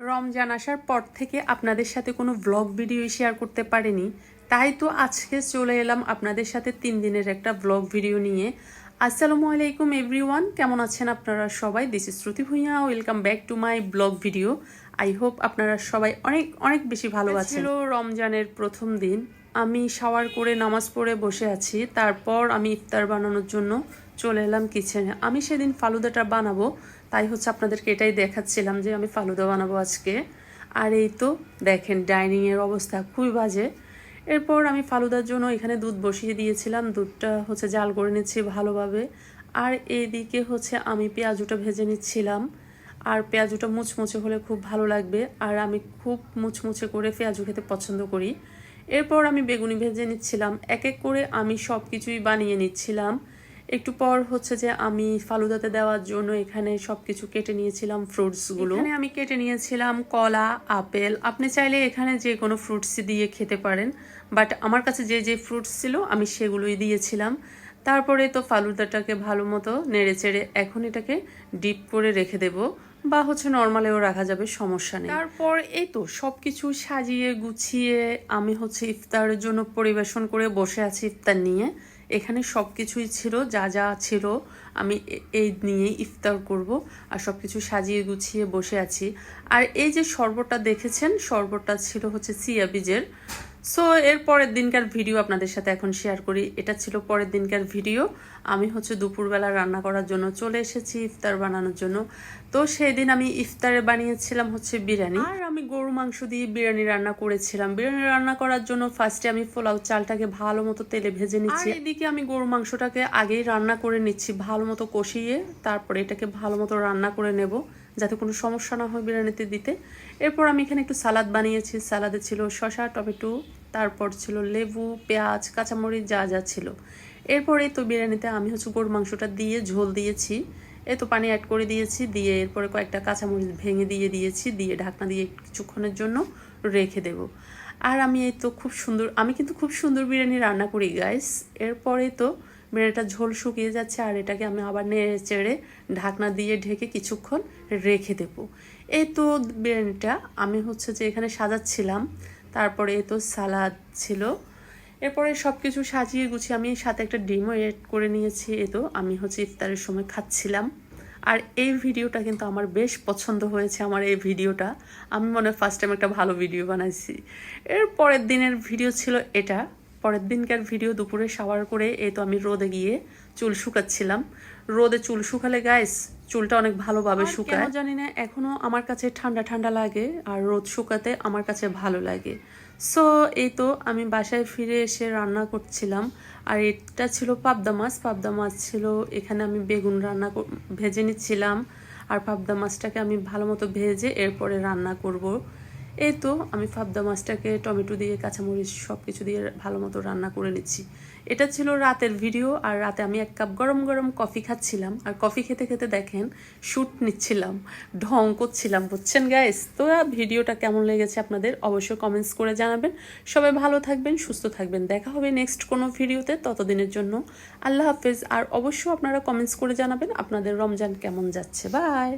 রমজান আসার পর থেকে আপনাদের সাথে কোনো ব্লগ ভিডিও শেয়ার করতে পারিনি। তাই তো আজকে চলে এলাম আপনাদের সাথে তিন দিনের একটা ব্লগ ভিডিও নিয়ে। আসসালামু আলাইকুম এভরিওয়ান কেমন আছেন আপনারা সবাই? This is Shruti Bhuiya welcome back to my blog video I hope আপনারা সবাই অনেক অনেক বেশি ভালো আছেন। ছিল রমজানের প্রথম দিন। আমি শাওয়ার করে নামাজ পড়ে বসে আছি। তারপর আমি ইফতার বানানোর জন্য চলে এলাম কিচেনে আমি সেদিন ফালুদাটা বানাবো। তাই হচ্ছে আপনাদেরকে এটাই দেখাচ্ছিলাম যে আমি ফালুদা বানাবো আজকে। আর এই তো দেখেন ডাইনিংয়ের অবস্থা খুবই বাজে। এরপর আমি ফালুদার জন্য এখানে দুধ বসিয়ে দিয়েছিলাম। দুধটা হচ্ছে জাল করে নিচ্ছি ভালোভাবে। আর এইদিকে হচ্ছে আমি পেঁয়াজুটা ভেজে নিচ্ছিলাম। আর পেঁয়াজুটা মুচমুচে হলে খুব ভালো লাগবে। আর আমি খুব মুচমুচে করে পেঁয়াজু খেতে পছন্দ করি। এরপর আমি বেগুনি ভেজে নিচ্ছিলাম। এক এক করে আমি সব কিছুই বানিয়ে নিচ্ছিলাম। একটু পর হচ্ছে যে আমি ফালুদাতে দেওয়ার জন্য এখানে সব কিছু কেটে নিয়েছিলাম ফ্রুটসগুলো এখানে আমি কেটে নিয়েছিলাম কলা আপেল। আপনি চাইলে এখানে যে কোনো ফ্রুটস দিয়ে খেতে পারেন বাট আমার কাছে যে যে ফ্রুটস ছিল আমি সেগুলোই দিয়েছিলাম। তারপরে তো ফালুদাটাকে ভালো মতো নেড়ে চেড়ে এখন এটাকে ডিপ করে রেখে দেব বা হচ্ছে নর্মালেও রাখা যাবে সমস্যা নেই। তারপর এই তো সব কিছু সাজিয়ে গুছিয়ে আমি হচ্ছে ইফতারের জন্য পরিবেশন করে বসে আছি ইফতার নিয়ে। এখানে সব কিছুই ছিল, যা যা ছিল, আমি এই নিয়েই ইফতার করব আর সব কিছু সাজিয়ে গুছিয়ে বসে আছি। আর এই যে শরবতটা দেখেছেন? শরবতটা ছিল হচ্ছে সিয়া বীজের সো এর পরের দিনকার ভিডিও আপনাদের সাথে এখন শেয়ার করি। এটা ছিল পরের দিনকার ভিডিও আমি হচ্ছে দুপুরবেলা রান্না করার জন্য চলে এসেছি, ইফতার বানানোর জন্য। তো সেই দিন আমি ইফতারে বানিয়েছিলাম হচ্ছে বিরিয়ানি। আর আমি গরু মাংস দিয়ে বিরিয়ানি রান্না করেছিলাম। বিরিয়ানি রান্না করার জন্য ফার্স্টে আমি পোলাও চালটাকে ভালো মতো তেলে ভেজে নিচ্ছি। এদিকে আমি গরু মাংসটাকে আগেই রান্না করে নিচ্ছি, ভালো মতো কষিয়ে। তারপরে এটাকে ভালো মতো রান্না করে নেব, যাতে কোনো সমস্যা না হয় বিরিয়ানিতে দিতে। এরপর আমি এখানে একটু সালাদ বানিয়েছি। সালাদে ছিল শসা, টমেটো তারপর ছিল লেবু, পেঁয়াজ, কাঁচামরিচ, যা যা ছিল। এরপরে তো বিরিয়ানিতে আমি হচ্ছে গরুর মাংসটা দিয়ে ঝোল দিয়েছি। এই তো পানি অ্যাড করে দিয়েছি, দিয়ে এরপরে কয়েকটা কাঁচামরিচ ভেঙে দিয়ে দিয়েছি, দিয়ে ঢাকনা দিয়ে কিছুক্ষণের জন্য রেখে দেব। আর আমি এই তো খুব সুন্দর, আমি কিন্তু খুব সুন্দর বিরিয়ানি রান্না করি গাইস এরপরে তো বিরিয়ানিটা ঝোল শুকিয়ে যাচ্ছে, আর এটাকে আমি আবার নেড়ে চেড়ে ঢাকনা দিয়ে ঢেকে কিছুক্ষণ রেখে দেবো। এই তো বিরিয়ানিটা আমি হচ্ছে যে এখানে সাজাচ্ছিলাম। তারপরে তো সালাদ ছিল। এরপরে সব কিছু সাজিয়ে গুছিয়ে আমি সাথে একটা ডিমও এড করে নিয়েছি। এ তো আমি হচ্ছে ইফতারের সময় খাচ্ছিলাম। আর এই ভিডিওটা কিন্তু আমার বেশ পছন্দ হয়েছে, আমার এই ভিডিওটা। আমি মনে হয় ফার্স্ট টাইম একটা ভালো ভিডিও বানাইছি। এর পরের দিনের ভিডিও ছিল এটা। পরের দিনকার ভিডিও দুপুরে শাওয়ার করে এ তো আমি রোদে গিয়ে চুল শুকাচ্ছিলাম। রোদে চুল শুকালে গাইস চুলটা অনেক ভালোভাবে শুকায়। জানি না এখনও আমার কাছে ঠান্ডা ঠান্ডা লাগে আর রোদ শুকাতে আমার কাছে ভালো লাগে। সো এই তো আমি বাসায় ফিরে এসে রান্না করছিলাম আর এটা ছিল পাবদা মাছ। পাবদা মাছ ছিল এখানে আমি বেগুন রান্না ভেজে নিচ্ছিলাম। আর পাবদা মাছটাকে আমি ভালো মতো ভেজে এরপরে রান্না করব। এই তো আমি পাবদা মাছটাকে টমেটো দিয়ে, কাঁচামরিচ সব কিছু দিয়ে ভালো মতো রান্না করে নিচ্ছি। এটা ছিল রাতের ভিডিও, আর রাতে আমি এক কাপ গরম গরম কফি খাচ্ছিলাম। আর কফি খেতে খেতে দেখেন শ্যুট নিচ্ছিলাম, ঢং করছিলাম, বুঝছেন গাইস তো ভিডিওটা কেমন লেগেছে আপনাদের অবশ্যই কমেন্টস করে জানাবেন। সবাই ভালো থাকবেন, সুস্থ থাকবেন। দেখা হবে নেক্সট কোনো ভিডিওতে, ততদিনের জন্য আল্লাহ হাফেজ। আর অবশ্যই আপনারা কমেন্টস করে জানাবেন আপনাদের রমজান কেমন যাচ্ছে। বাই